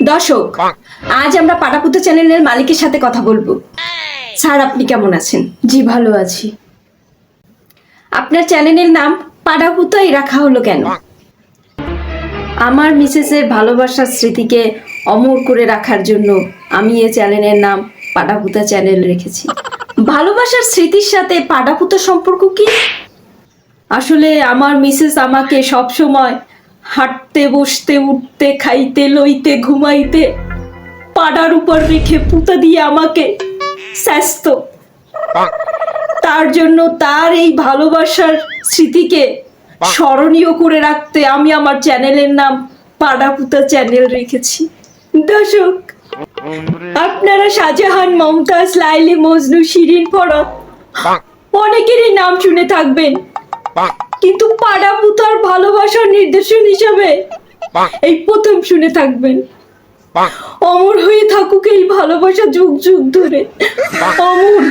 দর্শক আজ আমরা পাটাপুতো চ্যানেলের মালিকের সাথে কথা বলব। স্যার আপনি কেমন আছেন? জি ভালো আছি। আপনার চ্যানেলের নাম পাটাপুতোই রাখা হলো কেন? আমার মিসেসের ভালোবাসার স্মৃতিকে অমর করে রাখার জন্য আমি এই চ্যানেলের নাম পাটাপুতা চ্যানেল রেখেছি। ভালোবাসার স্মৃতির সাথে পাটাপুতো সম্পর্ক কি? আসলে আমার মিসেস আমাকে সব সময় হাঁটতে, বসতে, উঠতে, খাইতে, লইতে, ঘুমাইতে, পাড়ার উপর রেখে পুঁতা দিয়ে আমাকে স্বাস্থ্য। তার জন্য তার এই ভালোবাসার স্মৃতিকে স্মরণীয় করে রাখতে আমি আমার চ্যানেলের নাম পাড়াপুতা চ্যানেল রেখেছি। দর্শক, আপনারা শাহজাহান, মমতাজ, লাইলি, মজনু, শিরিন ফরত অনেকেরই নাম শুনে থাকবেন। কিন্তু পাড়া পুতার ভালোবাসার নির্দেশন হিসাবে এই প্রথম শুনে থাকবেন। অমর হয়ে থাকুক এই ভালোবাসা যুগ যুগ ধরে। অমর